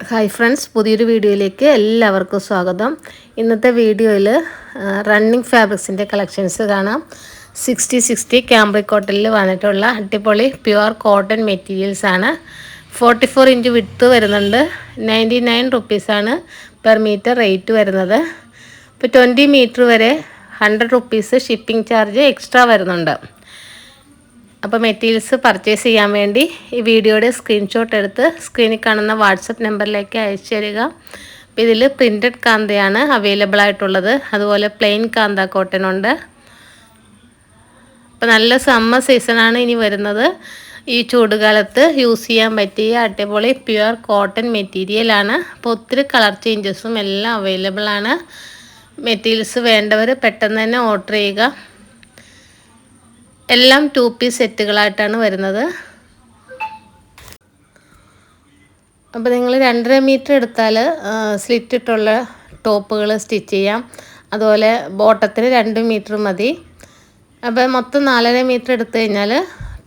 Hi friends പുതിയൊരു വീഡിയോയിലേക്ക് എല്ലാവർക്കും സ്വാഗതം. ഇന്നത്തെ വീഡിയോയിൽ റണ്ണിങ് ഫാബ്രിക്സിന്റെ കളക്ഷൻസ് കാണാം. സിക്സ്റ്റി സിക്സ്റ്റി ക്യാമ്പ്രി കോട്ടണിൽ വന്നിട്ടുള്ള അടിപൊളി പ്യുവർ കോട്ടൺ മെറ്റീരിയൽസ് ആണ്. ഫോർട്ടി ഫോർ ഇഞ്ച് വിട്ട് വരുന്നുണ്ട്. നയന്റി നയൻ റുപ്പീസാണ് പെർ മീറ്റർ റേറ്റ് വരുന്നത്. ഇപ്പോൾ ട്വന്റി മീറ്റർ വരെ hundred rupees shipping charge extra വരുന്നുണ്ട്. അപ്പോൾ മെറ്റീരിയൽസ് പർച്ചേസ് ചെയ്യാൻ വേണ്ടി ഈ വീഡിയോയുടെ സ്ക്രീൻഷോട്ട് എടുത്ത് സ്ക്രീനിൽ കാണുന്ന വാട്സപ്പ് നമ്പറിലേക്ക് അയച്ചു തരിക അപ്പോൾ ഇതിൽ പ്രിന്റഡ് കാന്തയാണ് അവൈലബിൾ ആയിട്ടുള്ളത്. അതുപോലെ പ്ലെയിൻ കാന്ത കോട്ടൺ ഉണ്ട്. അപ്പോൾ നല്ല സമ്മർ സീസണാണ് ഇനി വരുന്നത്. ഈ ചൂടുകാലത്ത് യൂസ് ചെയ്യാൻ പറ്റിയ അടിപൊളി പ്യുവർ കോട്ടൺ മെറ്റീരിയലാണ് അപ്പോൾ ഒത്തിരി കളർ ചേഞ്ചസും എല്ലാം അവൈലബിൾ ആണ്. മെറ്റീരിയൽസ് വേണ്ടവർ പെട്ടെന്ന് തന്നെ ഓർഡർ ചെയ്യുക. എല്ലാം ടു പീസ് സെറ്റുകളായിട്ടാണ് വരുന്നത്. അപ്പോൾ നിങ്ങൾ രണ്ടര മീറ്റർ എടുത്താൽ സ്ലിറ്റ് ഇട്ടുള്ള ടോപ്പുകൾ സ്റ്റിച്ച് ചെയ്യാം. അതുപോലെ ബോട്ടത്തിന് രണ്ട് മീറ്റർ മതി. അപ്പോൾ മൊത്തം നാലര മീറ്റർ എടുത്തു കഴിഞ്ഞാൽ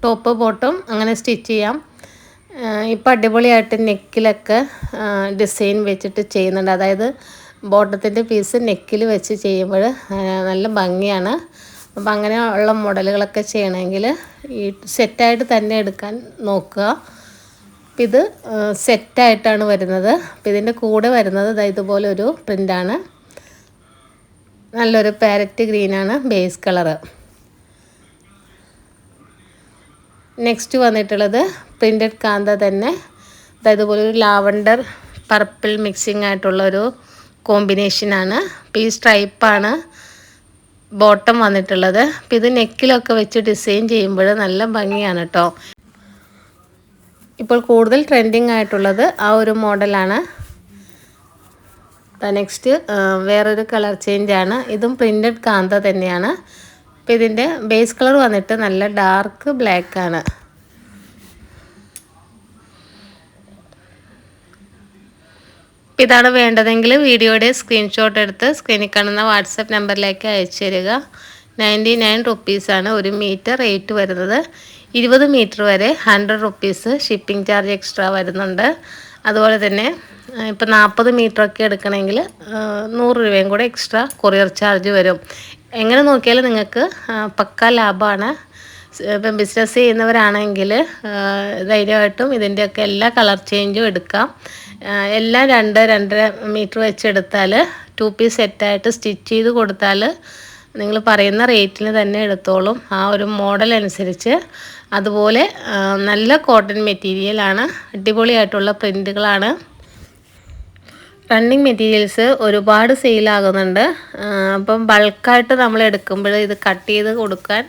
ടോപ്പ് ബോട്ടും അങ്ങനെ സ്റ്റിച്ച് ചെയ്യാം. ഇപ്പോൾ അടിപൊളിയായിട്ട് നെക്കിലൊക്കെ ഡിസൈൻ വെച്ചിട്ട് ചെയ്യുന്നുണ്ട്. അതായത് ബോട്ടത്തിന്റെ പീസ് നെക്കിൽ വെച്ച് ചെയ്യുമ്പോൾ നല്ല ഭംഗിയാണ്. അപ്പം അങ്ങനെ ഉള്ള മോഡലുകളൊക്കെ ചെയ്യണമെങ്കിൽ ഈ സെറ്റായിട്ട് തന്നെ എടുക്കാൻ നോക്കുക. അപ്പം ഇത് സെറ്റായിട്ടാണ് വരുന്നത്. അപ്പം ഇതിന്റെ കൂടെ വരുന്നത് ഇതുപോലെ ഒരു പ്രിന്റാണ് നല്ലൊരു പാരറ്റ് ഗ്രീനാണ് ബേസ് കളറ് നെക്സ്റ്റ് വന്നിട്ടുള്ളത് പ്രിന്റഡ് കാന്ത തന്നെ. ഇതുപോലെ ഒരു ലാവണ്ടർ പർപ്പിൾ മിക്സിംഗ് ആയിട്ടുള്ള ഒരു കോമ്പിനേഷനാണ് അപ്പോൾ ഈ സ്ട്രൈപ്പാണ് ബോട്ടം വന്നിട്ടുള്ളത്. അപ്പം ഇത് നെക്കിലൊക്കെ വെച്ച് ഡിസൈൻ ചെയ്യുമ്പോൾ നല്ല ഭംഗിയാണ് കേട്ടോ ഇപ്പോൾ കൂടുതൽ ട്രെൻഡിങ് ആയിട്ടുള്ളത് ആ ഒരു മോഡലാണ്. നെക്സ്റ്റ് വേറൊരു കളർ ചേഞ്ചാണ് ഇതും പ്രിന്റഡ് കാന്ത തന്നെയാണ്. അപ്പോൾ ഇതിന്റെ ബേസ് കളർ വന്നിട്ട് നല്ല ഡാർക്ക് ബ്ലാക്കാണ് ഇതാണ് വേണ്ടതെങ്കിൽ വീഡിയോയുടെ സ്ക്രീൻഷോട്ട് എടുത്ത് സ്ക്രീനിൽ കാണുന്ന വാട്സപ്പ് നമ്പറിലേക്ക് അയച്ചു തരിക. നയന്റി നയൻ റുപ്പീസാണ് ഒരു മീറ്റർ റേറ്റ് വരുന്നത്. ഇരുപത് മീറ്റർ വരെ hundred rupees shipping charge extra വരുന്നുണ്ട്. അതുപോലെ തന്നെ ഇപ്പം നാൽപ്പത് മീറ്ററൊക്കെ എടുക്കണമെങ്കിൽ നൂറ് രൂപയും കൂടെ എക്സ്ട്രാ കൊറിയർ ചാർജ് വരും. എങ്ങനെ നോക്കിയാലും നിങ്ങൾക്ക് പക്ക ലാഭമാണ് ഇപ്പം ബിസിനസ് ചെയ്യുന്നവരാണെങ്കിൽ ധൈര്യമായിട്ടും ഇതിന്റെയൊക്കെ എല്ലാ കളർ ചേഞ്ചും എടുക്കാം. എല്ലാം രണ്ട് രണ്ടര മീറ്റർ വെച്ചെടുത്താൽ ടു പീസ് സെറ്റായിട്ട് സ്റ്റിച്ച് ചെയ്ത് കൊടുത്താൽ നിങ്ങൾ പറയുന്ന റേറ്റിന് തന്നെ എടുത്തോളും. ആ ഒരു മോഡൽ അനുസരിച്ച് അതുപോലെ നല്ല കോട്ടൺ മെറ്റീരിയലാണ് അടിപൊളിയായിട്ടുള്ള പ്രിന്റുകളാണ് റണ്ണിങ് മെറ്റീരിയൽസ് ഒരുപാട് സെയിലാകുന്നുണ്ട് അപ്പം ബൾക്കായിട്ട് നമ്മൾ എടുക്കുമ്പോൾ ഇത് കട്ട് ചെയ്ത് കൊടുക്കാൻ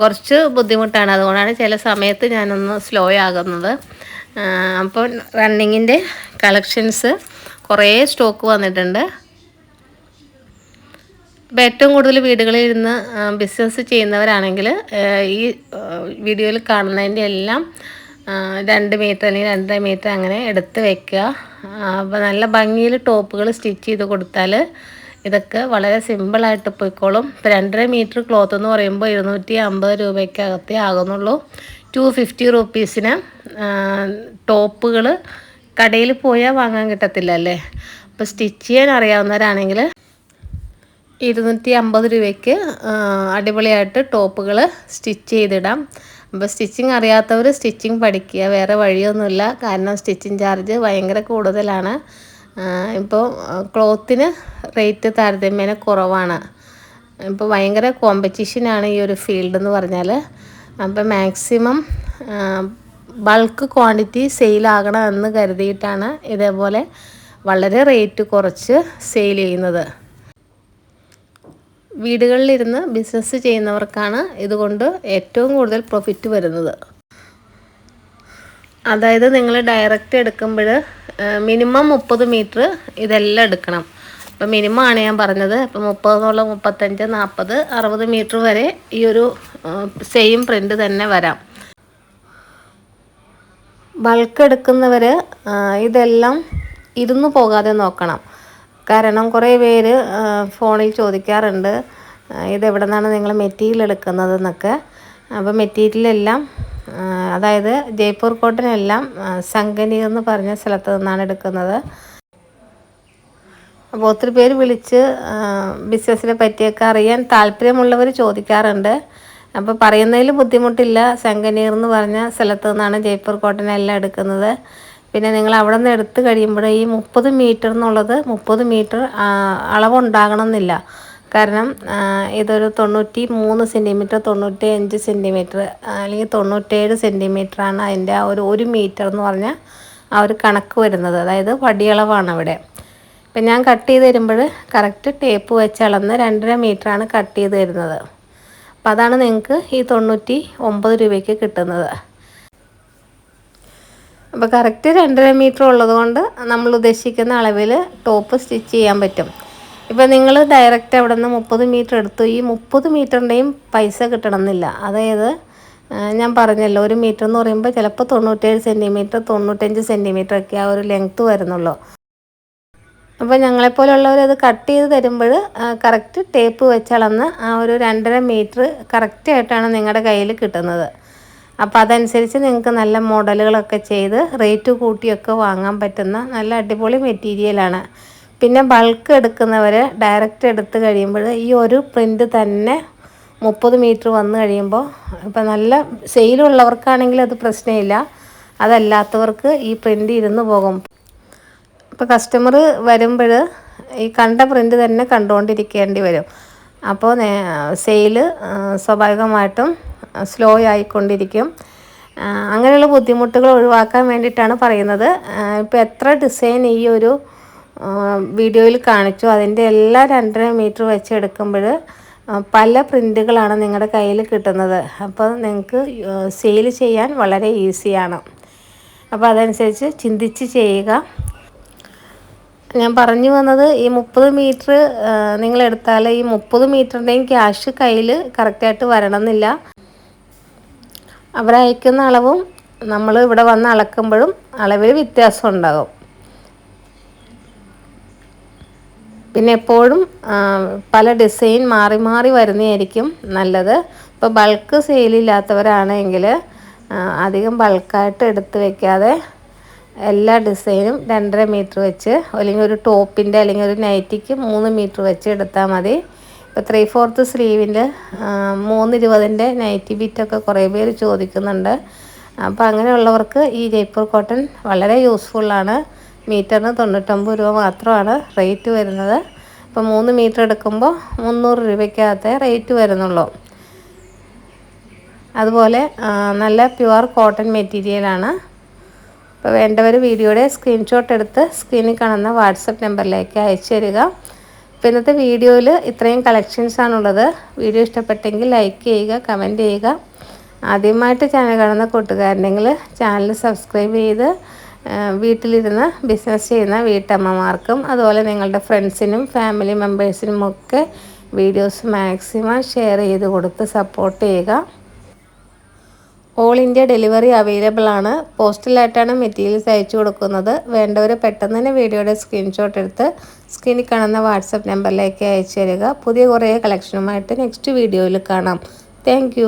കുറച്ച് ബുദ്ധിമുട്ടാണ്. അതുകൊണ്ടാണ് ചില സമയത്ത് ഞാനൊന്ന് സ്ലോ ആകുന്നത്. അപ്പോൾ റണ്ണിങ്ങിന്റെ കളക്ഷൻസ് കുറേ സ്റ്റോക്ക് വന്നിട്ടുണ്ട്. അപ്പോൾ ഏറ്റവും കൂടുതൽ വീടുകളിൽ ഇരുന്ന് ബിസിനസ് ചെയ്യുന്നവരാണെങ്കിൽ ഈ വീഡിയോയിൽ കാണുന്നതിന്റെ എല്ലാം രണ്ട് മീറ്റർ അല്ലെങ്കിൽ രണ്ടര മീറ്റർ അങ്ങനെ എടുത്ത് വെക്കുക. അപ്പോൾ നല്ല ഭംഗിയിൽ ടോപ്പുകൾ സ്റ്റിച്ച് ചെയ്ത് കൊടുത്താൽ ഇതൊക്കെ വളരെ സിമ്പിളായിട്ട് പോയിക്കോളും. ഇപ്പോൾ രണ്ടര മീറ്റർ ക്ലോത്ത് എന്ന് പറയുമ്പോൾ ഇരുന്നൂറ്റി അമ്പത് രൂപയ്ക്കകത്തേ ആകുന്നുള്ളൂ. ടു ഫിഫ്റ്റി റുപ്പീസിന് ടോപ്പുകൾ കടയിൽ പോയാൽ വാങ്ങാൻ കിട്ടത്തില്ല അല്ലേ അപ്പോൾ സ്റ്റിച്ച് ചെയ്യാൻ അറിയാവുന്നവരാണെങ്കിൽ ഇരുന്നൂറ്റി അമ്പത് രൂപയ്ക്ക് അടിപൊളിയായിട്ട് ടോപ്പുകൾ സ്റ്റിച്ച് ചെയ്തിടാം. അപ്പോൾ സ്റ്റിച്ചിങ് അറിയാത്തവർ സ്റ്റിച്ചിങ് പഠിക്കുക. വേറെ വഴിയൊന്നുമില്ല. കാരണം സ്റ്റിച്ചിങ് ചാർജ് ഭയങ്കര കൂടുതലാണ്. ഇപ്പോൾ ക്ലോത്തിന് റേറ്റ് താരതമ്യേന കുറവാണ്. ഇപ്പോൾ ഭയങ്കര കോമ്പറ്റീഷനാണ് ഈ ഒരു ഫീൽഡ് എന്ന് പറഞ്ഞാൽ അപ്പോൾ മാക്സിമം ബൾക്ക് ക്വാണ്ടിറ്റി സെയിലാകണം എന്ന് കരുതിയിട്ടാണ് ഇതേപോലെ വളരെ റേറ്റ് കുറച്ച് സെയിൽ ചെയ്യുന്നത്. വീടുകളിലിരുന്ന് ബിസിനസ് ചെയ്യുന്നവർക്കാണ് ഇതുകൊണ്ട് ഏറ്റവും കൂടുതൽ പ്രോഫിറ്റ് വരുന്നത്. അതായത് നിങ്ങൾ ഡയറക്റ്റ് എടുക്കുമ്പോൾ മിനിമം മുപ്പത് മീറ്റർ ഇതെല്ലാം എടുക്കണം. അപ്പോൾ മിനിമം ആണ് ഞാൻ പറഞ്ഞത്. അപ്പോൾ മുപ്പത് എന്നുള്ള മുപ്പത്തഞ്ച് നാൽപ്പത് അറുപത് മീറ്റർ വരെ ഈ ഒരു സെയിം പ്രിന്റ് തന്നെ വരാം. ബൾക്ക് എടുക്കുന്നവർ ഇതെല്ലാം ഇരുന്ന് പോകാതെ നോക്കണം. കാരണം കുറേ പേര് ഫോണിൽ ചോദിക്കാറുണ്ട്. ഇതെവിടെ നിന്നാണ് നിങ്ങൾ മെറ്റീരിയൽ എടുക്കുന്നതെന്നൊക്കെ. അപ്പോൾ മെറ്റീരിയലെല്ലാം അതായത് ജയ്പൂർ കോട്ടനെല്ലാം സംഗനി എന്ന് പറഞ്ഞ സ്ഥലത്ത് നിന്നാണ് എടുക്കുന്നത്. അപ്പോൾ ഒത്തിരി പേര് വിളിച്ച് ബിസിനസ്സിനെ പറ്റിയൊക്കെ അറിയാൻ താല്പര്യമുള്ളവർ ചോദിക്കാറുണ്ട്. അപ്പോൾ പറയുന്നതിൽ ബുദ്ധിമുട്ടില്ല. സംഗനീർ എന്ന് പറഞ്ഞ സ്ഥലത്തു നിന്നാണ് ജയ്പൂർ കോട്ടനെല്ലാം എടുക്കുന്നത്. പിന്നെ നിങ്ങൾ അവിടെ നിന്ന് എടുത്ത് കഴിയുമ്പോൾ ഈ മുപ്പത് മീറ്റർ എന്നുള്ളത് മുപ്പത് മീറ്റർ അളവുണ്ടാകണം എന്നില്ല കാരണം ഇതൊരു തൊണ്ണൂറ്റി മൂന്ന് സെന്റിമീറ്റർ തൊണ്ണൂറ്റി അഞ്ച് സെന്റിമീറ്റർ അല്ലെങ്കിൽ തൊണ്ണൂറ്റേഴ് സെന്റിമീറ്ററാണ് അതിന്റെ ആ ഒരു ഒരു മീറ്റർ എന്ന് പറഞ്ഞാൽ ആ ഒരു കണക്ക് വരുന്നത്. അതായത് വടിയളവാണ് അവിടെ. ഇപ്പം ഞാൻ കട്ട് ചെയ്ത് തരുമ്പോൾ കറക്റ്റ് ടേപ്പ് വെച്ച് അളന്ന് രണ്ടര മീറ്ററാണ് കട്ട് ചെയ്ത് തരുന്നത്. അപ്പം അതാണ് നിങ്ങൾക്ക് ഈ തൊണ്ണൂറ്റി ഒമ്പത് രൂപയ്ക്ക് കിട്ടുന്നത്. അപ്പോൾ കറക്റ്റ് രണ്ടര മീറ്റർ ഉള്ളതുകൊണ്ട് നമ്മൾ ഉദ്ദേശിക്കുന്ന അളവിൽ ടോപ്പ് സ്റ്റിച്ച് ചെയ്യാൻ പറ്റും. ഇപ്പോൾ നിങ്ങൾ ഡയറക്റ്റ് അവിടെ നിന്ന് മുപ്പത് മീറ്റർ എടുത്തു. ഈ മുപ്പത് മീറ്ററിന്റെയും പൈസ കിട്ടണമെന്നില്ല. അതായത് ഞാൻ പറഞ്ഞല്ലോ ഒരു മീറ്റർ എന്ന് പറയുമ്പോൾ ചിലപ്പോൾ തൊണ്ണൂറ്റേഴ് സെന്റിമീറ്റർ തൊണ്ണൂറ്റഞ്ച് സെന്റിമീറ്റർ ഒക്കെ ആ ഒരു ലെങ്ത്ത് വരുന്നുള്ളൂ. അപ്പോൾ ഞങ്ങളെപ്പോലുള്ളവർ അത് കട്ട് ചെയ്ത് തരുമ്പോൾ കറക്റ്റ് ടേപ്പ് വെച്ചളന്ന് ആ ഒരു രണ്ടര മീറ്റർ കറക്റ്റായിട്ടാണ് നിങ്ങളുടെ കയ്യിൽ കിട്ടുന്നത്. അപ്പോൾ അതനുസരിച്ച് നിങ്ങൾക്ക് നല്ല മോഡലുകളൊക്കെ ചെയ്ത് റേറ്റ് കൂട്ടിയൊക്കെ വാങ്ങാൻ പറ്റുന്ന നല്ല അടിപൊളി മെറ്റീരിയലാണ് പിന്നെ ബൾക്ക് എടുക്കുന്നവർ ഡയറക്റ്റ് എടുത്ത് കഴിയുമ്പോൾ ഈ ഒരു പ്രിന്റ് തന്നെ മുപ്പത് മീറ്റർ വന്നു കഴിയുമ്പോൾ ഇപ്പം നല്ല സെയിലുള്ളവർക്കാണെങ്കിൽ അത് പ്രശ്നമില്ല അതല്ലാത്തവർക്ക് ഈ പ്രിന്റ് ഇരുന്ന് പോകും. ഇപ്പോൾ കസ്റ്റമർ വരുമ്പോൾ ഈ കണ്ട പ്രിന്റ് തന്നെ കണ്ടുകൊണ്ടിരിക്കേണ്ടി വരും. അപ്പോൾ സെയിൽ സ്വാഭാവികമായിട്ടും സ്ലോ ആയിക്കൊണ്ടിരിക്കും. അങ്ങനെയുള്ള ബുദ്ധിമുട്ടുകൾ ഒഴിവാക്കാൻ വേണ്ടിയിട്ടാണ് പറയുന്നത്. ഇപ്പോൾ എത്ര ഡിസൈൻ ഈ ഒരു വീഡിയോയിൽ കാണിച്ചു. അതിന്റെ എല്ലാ രണ്ടര മീറ്റർ വെച്ച് എടുക്കുമ്പോൾ പല പ്രിന്റുകളാണ് നിങ്ങളുടെ കയ്യിൽ കിട്ടുന്നത്. അപ്പോൾ നിങ്ങൾക്ക് സെയിൽ ചെയ്യാൻ വളരെ ഈസിയാണ് അപ്പോൾ അതനുസരിച്ച് ചിന്തിച്ച് ചെയ്യുക. ഞാൻ പറഞ്ഞു വന്നത് ഈ മുപ്പത് മീറ്റർ നിങ്ങൾ എടുത്താൽ ഈ മുപ്പത് മീറ്ററിന്റെയും ക്യാഷ് കയ്യിൽ കറക്റ്റായിട്ട് വരണമെന്നില്ല. അവരയക്കുന്ന അളവും നമ്മൾ ഇവിടെ വന്ന് അളക്കുമ്പോഴും അളവിൽ വ്യത്യാസം ഉണ്ടാകും. പിന്നെ എപ്പോഴും പല ഡിസൈൻ മാറി മാറി വരുന്നതായിരിക്കും നല്ലത്. ഇപ്പോൾ ബൾക്ക് സെയിലില്ലാത്തവരാണെങ്കിൽ അധികം ബൾക്കായിട്ട് എടുത്ത് വെക്കാതെ എല്ലാ ഡിസൈനും രണ്ടര മീറ്റർ വെച്ച് അല്ലെങ്കിൽ ഒരു ടോപ്പിന്റെ അല്ലെങ്കിൽ ഒരു നൈറ്റിക്ക് മൂന്ന് മീറ്റർ വെച്ച് എടുത്താൽ മതി. ഇപ്പോൾ ത്രീ ഫോർത്ത് സ്ലീവിന്റെ മൂന്ന് ഇരുപതിന്റെ നൈറ്റി ബിറ്റൊക്കെ കുറേ പേര് ചോദിക്കുന്നുണ്ട്. അപ്പോൾ അങ്ങനെയുള്ളവർക്ക് ഈ ജയ്പൂർ കോട്ടൺ വളരെ യൂസ്ഫുള്ളാണ് മീറ്ററിന് തൊണ്ണൂറ്റൊമ്പത് രൂപ മാത്രമാണ് റേറ്റ് വരുന്നത്. ഇപ്പോൾ മൂന്ന് മീറ്റർ എടുക്കുമ്പോൾ മുന്നൂറ് രൂപയ്ക്കകത്തെ റേറ്റ് വരുന്നുള്ളൂ. അതുപോലെ നല്ല പ്യുവർ കോട്ടൺ മെറ്റീരിയലാണ്. അപ്പോൾ വേണ്ടവർ വീഡിയോയുടെ സ്ക്രീൻഷോട്ട് എടുത്ത് സ്ക്രീനിൽ കാണുന്ന വാട്സപ്പ് നമ്പറിലേക്ക് അയച്ചു തരിക. അപ്പോൾ ഇന്നത്തെ വീഡിയോയിൽ ഇത്രയും കളക്ഷൻസാണുള്ളത് വീഡിയോ ഇഷ്ടപ്പെട്ടെങ്കിൽ ലൈക്ക് ചെയ്യുക കമന്റ് ചെയ്യുക. ആദ്യമായിട്ട് ചാനൽ കാണുന്ന കൂട്ടുകാരുണ്ടെങ്കിൽ ചാനൽ സബ്സ്ക്രൈബ് ചെയ്ത് വീട്ടിലിരുന്ന് ബിസിനസ് ചെയ്യുന്ന വീട്ടമ്മമാർക്കും അതുപോലെ നിങ്ങളുടെ ഫ്രണ്ട്സിനും ഫാമിലി മെമ്പേഴ്സിനും ഒക്കെ വീഡിയോസ് മാക്സിമം ഷെയർ ചെയ്ത് കൊടുത്ത് സപ്പോർട്ട് ചെയ്യുക. ഓൾ ഇന്ത്യ ഡെലിവറി അവൈലബിൾ ആണ്. പോസ്റ്റലായിട്ടാണ് മെറ്റീരിയൽസ് അയച്ചു കൊടുക്കുന്നത്. വേണ്ടവർ പെട്ടെന്ന് തന്നെ വീഡിയോയുടെ സ്ക്രീൻഷോട്ട് എടുത്ത് സ്ക്രീനിൽ കാണുന്ന വാട്സപ്പ് നമ്പറിലേക്ക് അയച്ചു തരിക. പുതിയ കുറേ കളക്ഷനുമായിട്ട് നെക്സ്റ്റ് വീഡിയോയിൽ കാണാം. താങ്ക്